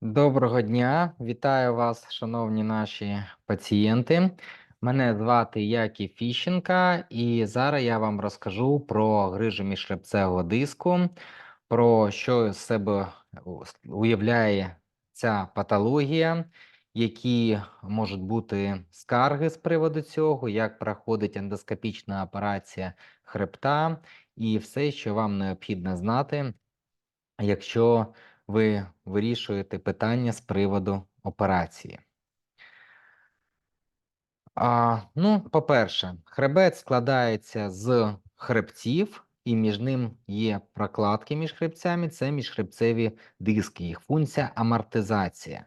Доброго дня, вітаю вас, шановні наші пацієнти. Мене звати Яків Фіщенка, і зараз я вам розкажу про грижу міжхребцевого диску, про що з себе уявляє ця патологія, які можуть бути скарги з приводу цього, як проходить ендоскопічна операція хребта, і все, що вам необхідно знати якщо ви вирішуєте питання з приводу операції. А, ну, по-перше, хребет складається з хребців, і між ним є прокладки між хребцями, це міжхребцеві диски, їх функція амортизація.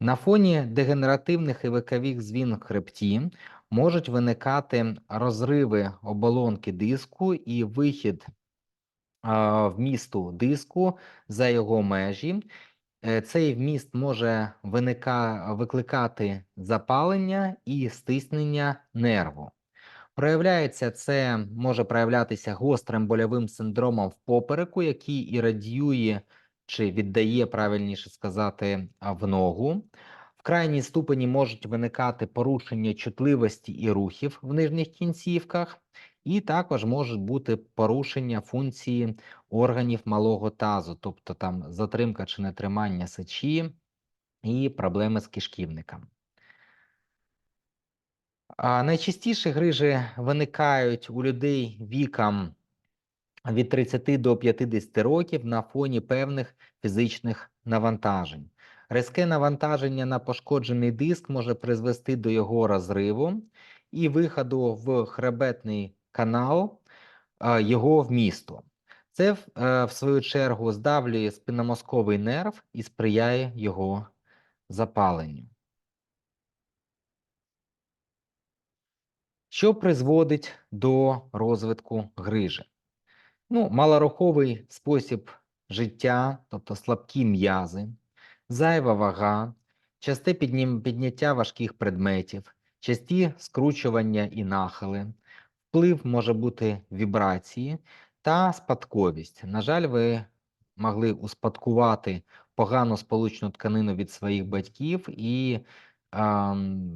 На фоні дегенеративних і векових звін хребті можуть виникати розриви оболонки диску і вихід вмісту диску за його межі. Е, Цей вміст може виника, викликати запалення і стиснення нерву. Проявляється це може проявлятися гострим больовим синдромом в попереку, який і радіює чи віддає, правильніше сказати, в ногу. В крайній ступені можуть виникати порушення чутливості і рухів в нижніх кінцівках, і також можуть бути порушення функції органів малого тазу, тобто там затримка чи нетримання сечі і проблеми з кишківником. А найчастіше грижі виникають у людей віком від 30 до 50 років на фоні певних фізичних навантажень. Резке навантаження на пошкоджений диск може призвести до його розриву і виходу в хребетний канал його вмісту. Це, в, е, свою чергу, здавлює спинномозковий нерв і сприяє його запаленню. Що призводить до розвитку грижі? Ну, малоруховий спосіб життя, тобто слабкі м'язи, зайва вага, часте підняття важких предметів, часті скручування і нахили, вплив може бути вібрації та спадковість. На жаль, ви могли успадкувати погану сполучну тканину від своїх батьків і ам,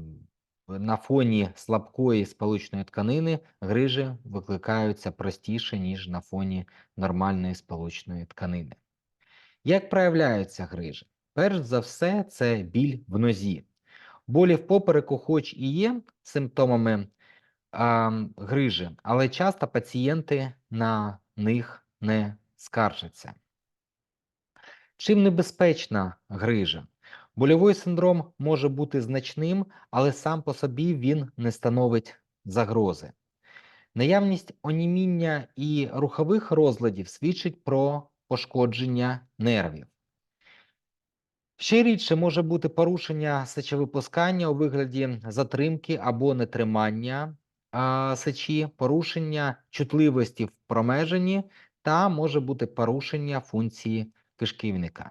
на фоні слабкої сполучної тканини грижі викликаються простіше, ніж на фоні нормальної сполучної тканини. Як проявляються грижі? Перш за все, це біль в нозі. Болі в попереку, хоч і є симптомами грижі, але часто пацієнти на них не скаржаться. Чим небезпечна грижа? Больовий синдром може бути значним, але сам по собі він не становить загрози. Наявність оніміння і рухових розладів свідчить про пошкодження нервів. Ще рідше може бути порушення сечовипускання у вигляді затримки або нетримання сечі, порушення чутливості в промеженні та може бути порушення функції кишківника.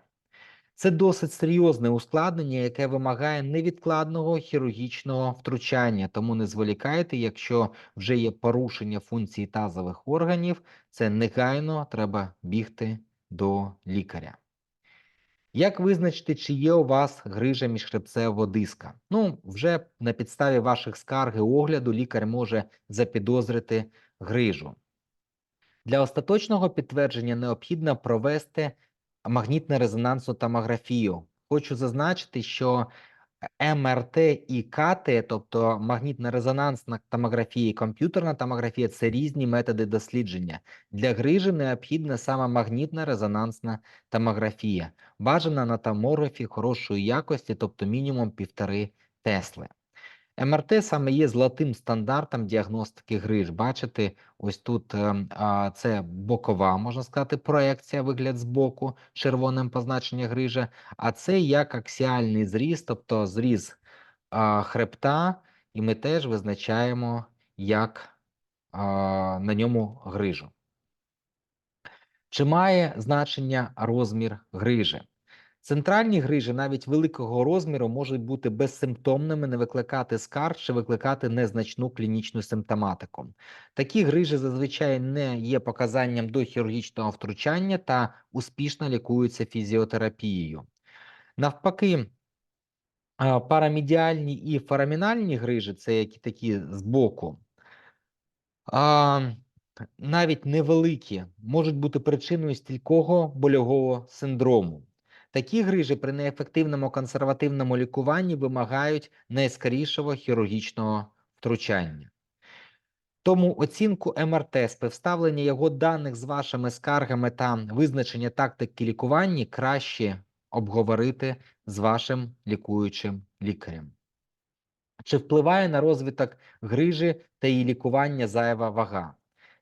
Це досить серйозне ускладнення, яке вимагає невідкладного хірургічного втручання, тому не зволікайте, якщо вже є порушення функції тазових органів, це негайно треба бігти до лікаря. Як визначити, чи є у вас грижа міжхребцевого диска? Ну, вже на підставі ваших скарг і огляду лікар може запідозрити грижу. Для остаточного підтвердження необхідно провести магнітно-резонансну томографію. Хочу зазначити, що МРТ і КТ, тобто магнітно-резонансна томографія і комп'ютерна томографія це різні методи дослідження. Для грижі необхідна саме магнітно-резонансна томографія, бажана на томографі хорошої якості, тобто мінімум півтори Тесли. МРТ саме є золотим стандартом діагностики гриж. Бачите, ось тут ем, а, це бокова, можна сказати, проекція, вигляд з боку, червоним позначення грижа, а це як аксіальний зріз, тобто зріз а, хребта, і ми теж визначаємо, як а, на ньому грижу. Чи має значення розмір грижі? Центральні грижі навіть великого розміру можуть бути безсимптомними, не викликати скарг чи викликати незначну клінічну симптоматику. Такі грижі зазвичай не є показанням до хірургічного втручання та успішно лікуються фізіотерапією. Навпаки, парамедіальні і форамінальні грижі, це які такі збоку, а, навіть невеликі, можуть бути причиною стілького больового синдрому. Такі грижі при неефективному консервативному лікуванні вимагають найскорішого хірургічного втручання. Тому оцінку МРТ, співставлення його даних з вашими скаргами та визначення тактики лікування краще обговорити з вашим лікуючим лікарем. Чи впливає на розвиток грижі та її лікування зайва вага?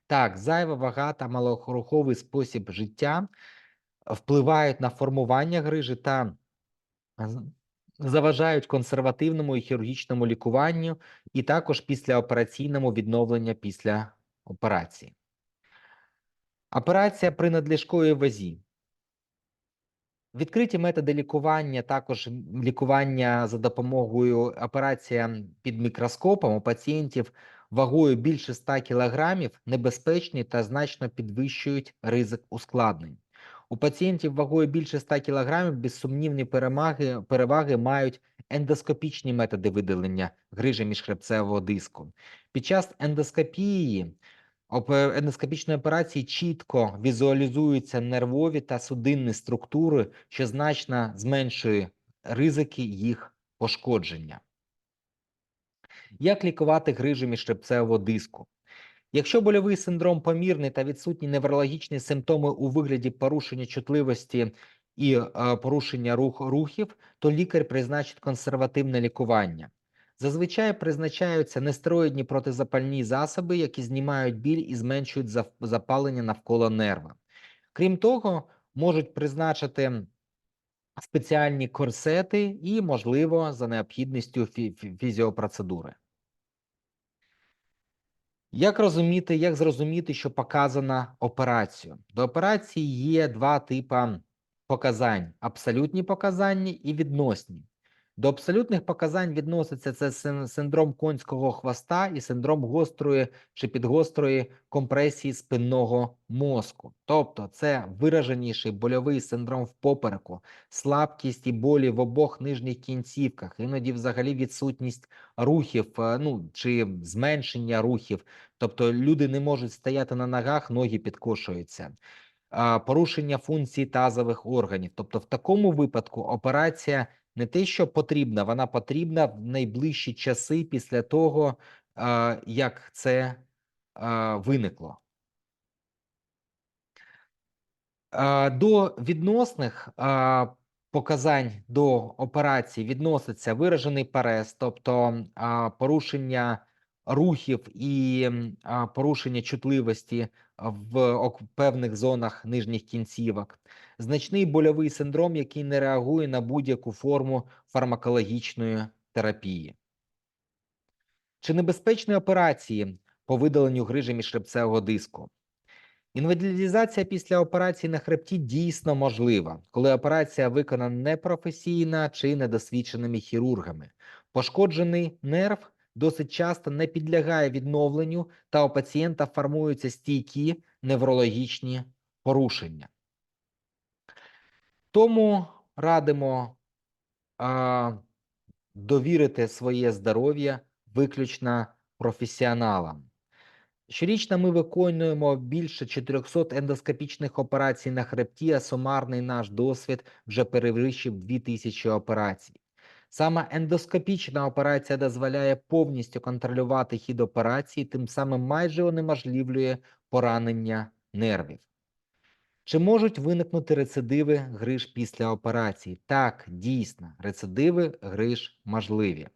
Так, зайва вага та малоруховий спосіб життя впливають на формування грижі та заважають консервативному і хірургічному лікуванню, і також післяопераційному відновленню після операції. Операція при надлишковій вазі. Відкриті методи лікування, також лікування за допомогою операція під мікроскопом у пацієнтів вагою більше 100 кг небезпечні та значно підвищують ризик ускладнень. У пацієнтів вагою більше 100 кг безсумнівні перемаги, переваги мають ендоскопічні методи видалення грижі міжхребцевого диску. Під час ендоскопії ендоскопічної операції чітко візуалізуються нервові та судинні структури, що значно зменшує ризики їх пошкодження. Як лікувати грижу міжхребцевого диску? Якщо больовий синдром помірний та відсутні неврологічні симптоми у вигляді порушення чутливості і е, порушення рух, рухів, то лікар призначить консервативне лікування. Зазвичай призначаються нестероїдні протизапальні засоби, які знімають біль і зменшують запалення навколо нерва. Крім того, можуть призначити спеціальні корсети і, можливо, за необхідністю фі- фі- фізіопроцедури. Як розуміти, як зрозуміти, що показана операція? До операції є два типи показань: абсолютні показання і відносні. До абсолютних показань відноситься це синдром конського хвоста і синдром гострої чи підгострої компресії спинного мозку. Тобто це вираженіший больовий синдром в попереку, слабкість і болі в обох нижніх кінцівках, іноді взагалі відсутність рухів, е, ну чи зменшення рухів. Тобто люди не можуть стояти на ногах, ноги підкошуються. Порушення функцій тазових органів. Тобто, в такому випадку операція не те, що потрібна, вона потрібна в найближчі часи після того, як це виникло. До відносних показань до операції відноситься виражений парез, тобто порушення рухів і порушення чутливості в певних зонах нижніх кінцівок, значний больовий синдром, який не реагує на будь-яку форму фармакологічної терапії. Чи небезпечні операції по видаленню грижі міжхребцевого диску? Інвалідизація після операції на хребті дійсно можлива, коли операція виконана непрофесійно чи недосвідченими хірургами. Пошкоджений нерв досить часто не підлягає відновленню, та у пацієнта формуються стійкі неврологічні порушення. Тому радимо а, довірити своє здоров'я виключно професіоналам. Щорічно ми виконуємо більше 400 ендоскопічних операцій на хребті, а сумарний наш досвід вже перевищив 2000 операцій. Саме ендоскопічна операція дозволяє повністю контролювати хід операції, тим самим майже унеможливлює поранення нервів. Чи можуть виникнути рецидиви гриж після операції? Так, дійсно, рецидиви гриж можливі.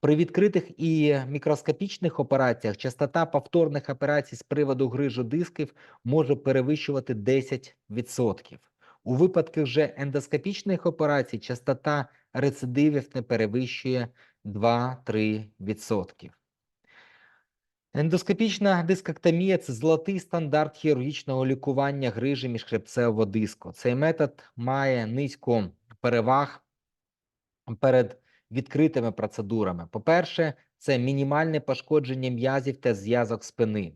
При відкритих і мікроскопічних операціях частота повторних операцій з приводу грижу дисків може перевищувати 10%. У випадках же ендоскопічних операцій частота рецидивів не перевищує 2-3%. Ендоскопічна дискоктомія це золотий стандарт хірургічного лікування грижі міжхребцевого диску. Цей метод має низьку переваг перед відкритими процедурами. По-перше, це мінімальне пошкодження м'язів та зв'язок спини,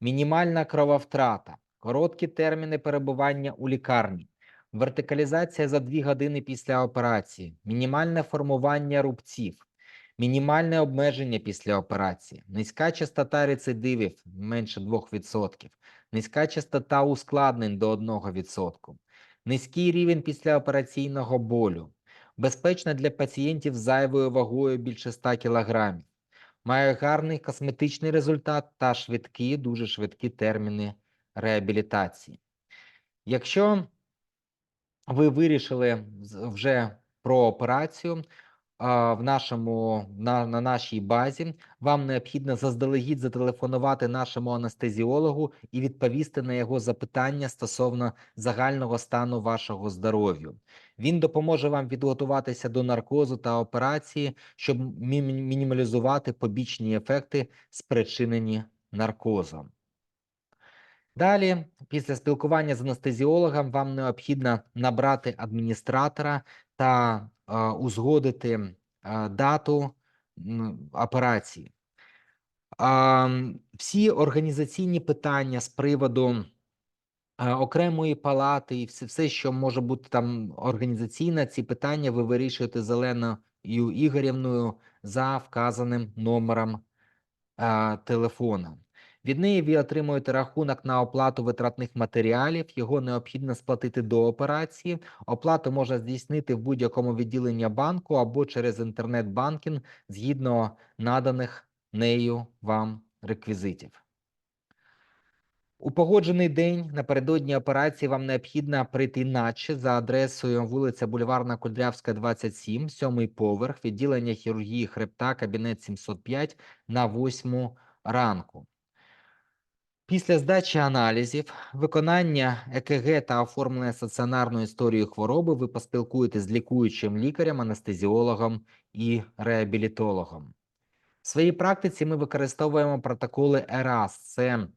мінімальна крововтрата, короткі терміни перебування у лікарні, вертикалізація за 2 години після операції, мінімальне формування рубців, мінімальне обмеження після операції, низька частота рецидивів менше 2%, низька частота ускладнень до 1%, низький рівень післяопераційного болю, безпечна для пацієнтів з зайвою вагою більше 100 кг, має гарний косметичний результат та швидкі, дуже швидкі терміни реабілітації. Якщо ви вирішили вже про операцію, в нашому на, на нашій базі вам необхідно заздалегідь зателефонувати нашому анестезіологу і відповісти на його запитання стосовно загального стану вашого здоров'я. Він допоможе вам підготуватися до наркозу та операції, щоб мінімалізувати побічні ефекти, спричинені наркозом. Далі, після спілкування з анестезіологом, вам необхідно набрати адміністратора та узгодити дату операції. Всі організаційні питання з приводу окремої палати і все, що може бути там організаційно, ці питання ви вирішуєте з Оленою Ігорівною за вказаним номером телефона. Від неї ви отримуєте рахунок на оплату витратних матеріалів. Його необхідно сплатити до операції. Оплату можна здійснити в будь-якому відділенні банку або через інтернет-банкінг згідно наданих нею вам реквізитів. У погоджений день напередодні операції вам необхідно прийти наче за адресою вулиця Бульварна Кудрявська, 27, сьомий поверх, відділення хірургії хребта, кабінет 705 на 8 ранку. Після здачі аналізів, виконання ЕКГ та оформлення стаціонарної історії хвороби ви поспілкуєтесь з лікуючим лікарем, анестезіологом і реабілітологом. В своїй практиці ми використовуємо протоколи ЕРАС. Це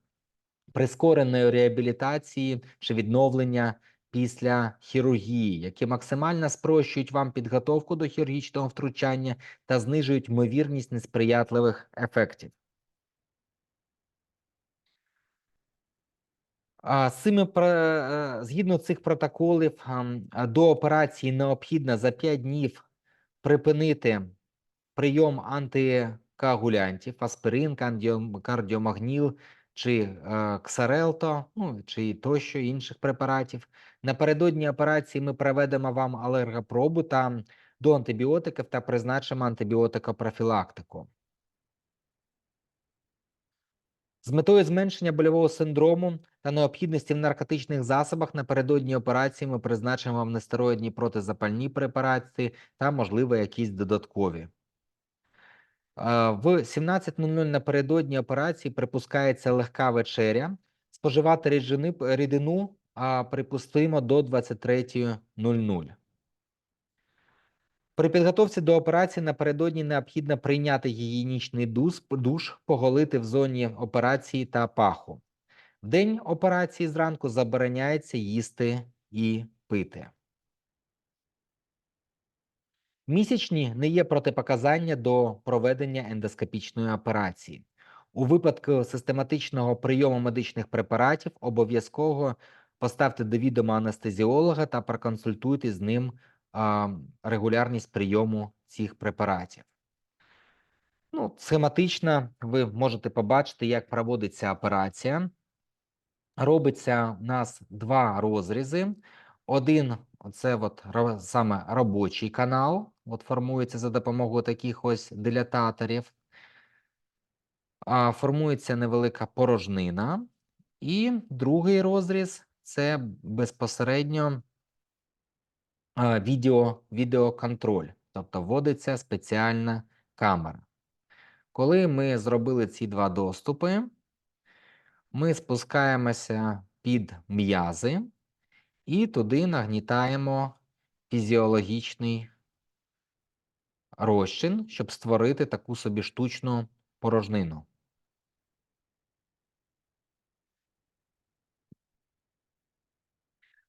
прискореної реабілітації чи відновлення після хірургії, які максимально спрощують вам підготовку до хірургічного втручання та знижують ймовірність несприятливих ефектів. А, цими е, згідно цих протоколів до операції необхідно за 5 днів припинити прийом антикоагулянтів, аспирин, кардіомагніл чи е, ксарелто, ну чи тощо інших препаратів. Напередодні операції ми проведемо вам алергопробу та до антибіотиків та призначимо антибіотикопрофілактику. З метою зменшення больового синдрому та необхідності в наркотичних засобах напередодні операції ми призначимо вам нестероїдні протизапальні препарати та, можливо, якісь додаткові. Е, В 17.00 напередодні операції припускається легка вечеря. Споживати рідини, рідину а, припустимо до 23.00. При підготовці до операції напередодні необхідно прийняти гігієнічний душ, поголити в зоні операції та паху. В день операції зранку забороняється їсти і пити. Місячні не є протипоказання до проведення ендоскопічної операції. У випадку систематичного прийому медичних препаратів обов'язково поставте до відома анестезіолога та проконсультуйте з ним регулярність прийому цих препаратів. Ну, схематично ви можете побачити, як проводиться операція. Робиться у нас два розрізи. Один це от саме робочий канал, от формується за допомогою таких ось дилататорів. Формується невелика порожнина. І другий розріз це безпосередньо відео, відеоконтроль, тобто вводиться спеціальна камера. Коли ми зробили ці два доступи, ми спускаємося під м'язи і туди нагнітаємо фізіологічний розчин, щоб створити таку собі штучну порожнину.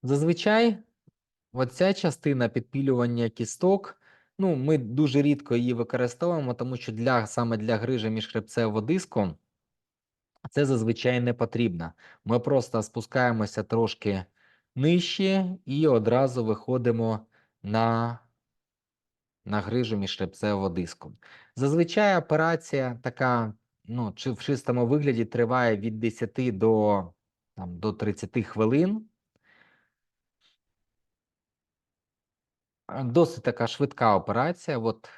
Зазвичай оця частина підпілювання кісток, ну, ми дуже рідко її використовуємо, тому що для, саме для грижі міжхребцевого диску це зазвичай не потрібно. Ми просто спускаємося трошки нижче і одразу виходимо на на грижу міжхребцевого диску. Зазвичай операція така, ну, чи в чистому вигляді триває від 10 до, там, до 30 хвилин. Досить така швидка операція. От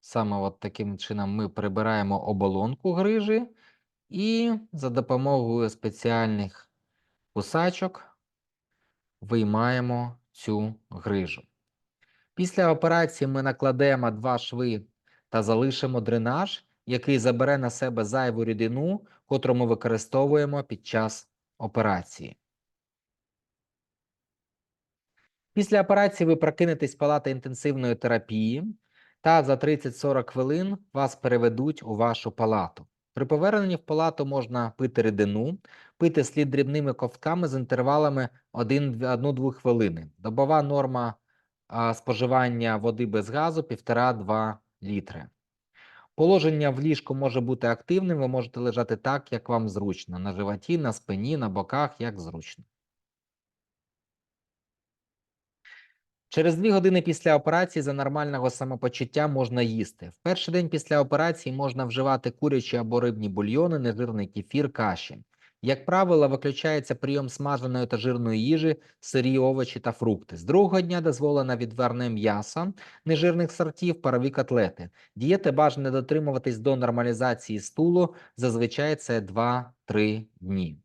саме от таким чином ми прибираємо оболонку грижі і за допомогою спеціальних кусачок виймаємо цю грижу. Після операції ми накладемо два шви та залишимо дренаж, який забере на себе зайву рідину, котру ми використовуємо під час операції. Після операції ви прокинетесь з палати інтенсивної терапії та за 30-40 хвилин вас переведуть у вашу палату. При поверненні в палату можна пити рідину, пити слід дрібними ковтками з інтервалами 1-2 хвилини. Добова норма споживання води без газу 1,5-2 літри. Положення в ліжку може бути активним, ви можете лежати так, як вам зручно, на животі, на спині, на боках, як зручно. Через дві години після операції за нормального самопочуття можна їсти. В перший день після операції можна вживати курячі або рибні бульйони, нежирний кефір, каші. Як правило, виключається прийом смаженої та жирної їжі, сирі овочі та фрукти. З другого дня дозволено відварне м'ясо, нежирних сортів, парові котлети. Дієти бажано дотримуватись до нормалізації стулу, зазвичай це 2-3 дні.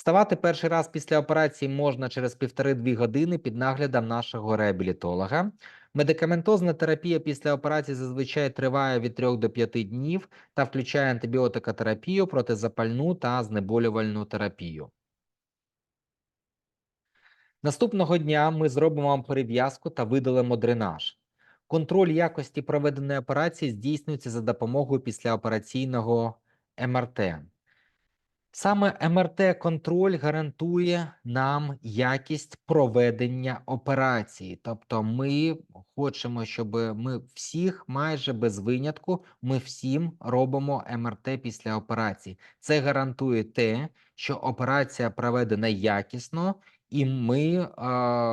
Вставати перший раз після операції можна через півтори-дві години під наглядом нашого реабілітолога. Медикаментозна терапія після операції зазвичай триває від 3 до 5 днів та включає антибіотикотерапію, протизапальну та знеболювальну терапію. Наступного дня ми зробимо вам перев'язку та видалимо дренаж. Контроль якості проведеної операції здійснюється за допомогою післяопераційного МРТ. Саме МРТ-контроль гарантує нам якість проведення операції. Тобто, ми хочемо, щоб ми всіх, майже без винятку, ми всім робимо МРТ після операції. Це гарантує те, що операція проведена якісно, і ми е,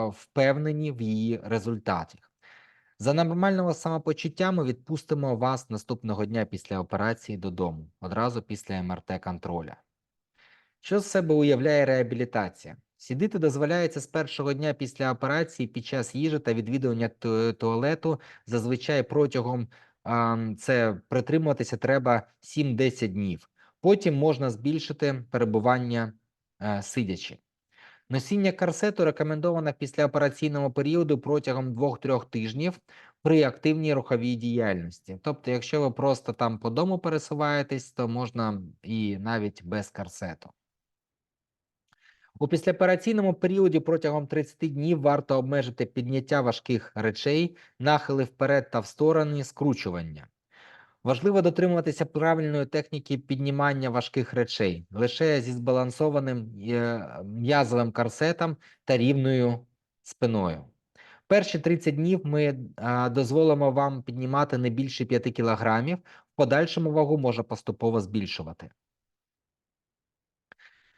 впевнені в її результаті. За нормального самопочуття ми відпустимо вас наступного дня після операції додому, одразу після МРТ-контроля. Що з себе уявляє реабілітація? Сідити дозволяється з першого дня після операції під час їжі та відвідування туалету. Зазвичай протягом це притримуватися треба 7-10 днів. Потім можна збільшити перебування е, сидячи. Носіння корсету рекомендовано після операційного періоду протягом 2-3 тижнів при активній руховій діяльності. Тобто, якщо ви просто там по дому пересуваєтесь, то можна і навіть без корсету. У післяопераційному періоді протягом 30 днів варто обмежити підняття важких речей, нахили вперед та в сторони, скручування. Важливо дотримуватися правильної техніки піднімання важких речей лише зі збалансованим е, м'язовим корсетом та рівною спиною. Перші 30 днів ми дозволимо вам піднімати не більше 5 кг, в подальшому вагу може поступово збільшувати.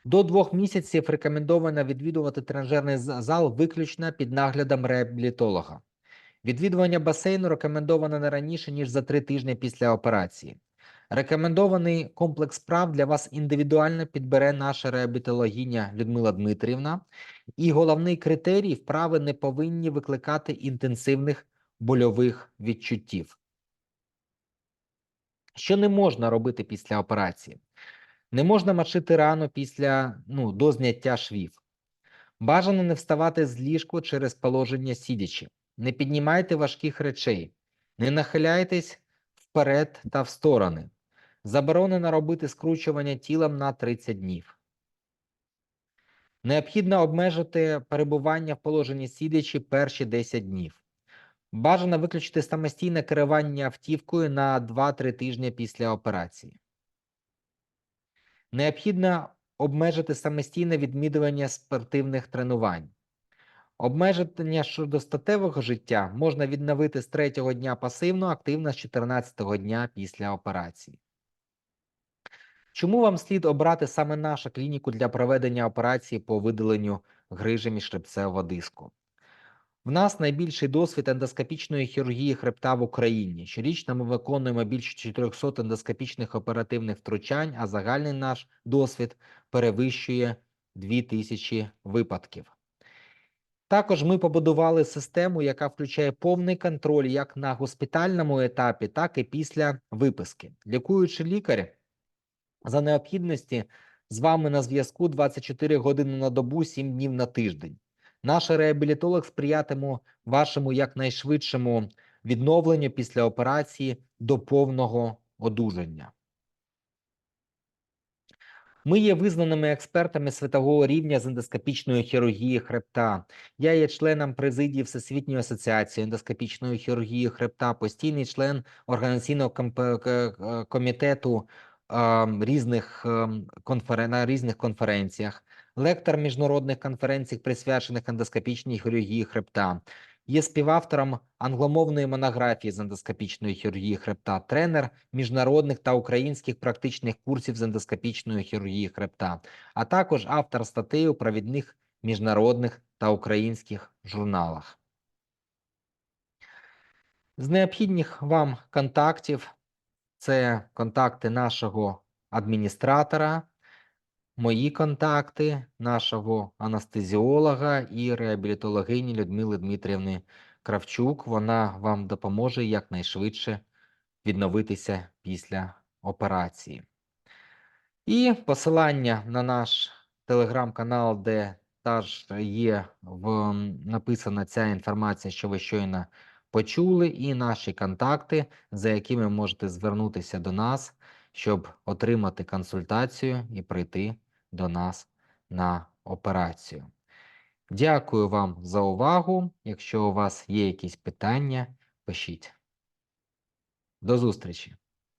До двох місяців рекомендовано відвідувати тренажерний зал виключно під наглядом реабілітолога. Відвідування басейну рекомендовано не раніше, ніж за три тижні після операції. Рекомендований комплекс справ для вас індивідуально підбере наша реабілітологиня Людмила Дмитрівна, і головний критерій вправи не повинні викликати інтенсивних больових відчуттів. Що не можна робити після операції? Не можна мочити рану після ну, до зняття швів. Бажано не вставати з ліжку через положення сидячи. Не піднімайте важких речей, не нахиляйтесь вперед та в сторони. Заборонено робити скручування тілом на 30 днів. Необхідно обмежити перебування в положенні сидячи перші 10 днів. Бажано виключити самостійне керування автівкою на 2-3 тижні після операції. Необхідно обмежити самостійне відмідування спортивних тренувань. Обмеження щодо статевого життя можна відновити з третього дня пасивно, активно з 14-го дня після операції. Чому вам слід обрати саме нашу клініку для проведення операції по видаленню грижі міжхребцевого диску? В нас найбільший досвід ендоскопічної хірургії хребта в Україні. Щорічно ми виконуємо більше 400 ендоскопічних оперативних втручань, а загальний наш досвід перевищує 2000 випадків. Також ми побудували систему, яка включає повний контроль як на госпітальному етапі, так і після виписки. Лікуючий лікар за необхідності з вами на зв'язку 24 години на добу, 7 днів на тиждень. Наш реабілітолог сприятиме вашому якнайшвидшому відновленню після операції до повного одужання. Ми є визнаними експертами світового рівня з ендоскопічної хірургії хребта. Я є членом президії Всесвітньої асоціації ендоскопічної хірургії хребта, постійний член організаційного к- к- комітету е, різних ем, конферен... на різних конференціях, лектор міжнародних конференцій, присвячених ендоскопічній хірургії хребта. Є співавтором англомовної монографії з ендоскопічної хірургії хребта, тренер міжнародних та українських практичних курсів з ендоскопічної хірургії хребта, а також автор статей у провідних міжнародних та українських журналах. З необхідних вам контактів це контакти нашого адміністратора, мої контакти, нашого анестезіолога і реабілітологині Людмили Дмитрівни Кравчук. Вона вам допоможе якнайшвидше відновитися після операції. І посилання на наш телеграм-канал, де теж є в, написана ця інформація, що ви щойно почули, і наші контакти, за якими можете звернутися до нас, щоб отримати консультацію і прийти до нас на операцію. Дякую вам за увагу. Якщо у вас є якісь питання, пишіть. До зустрічі!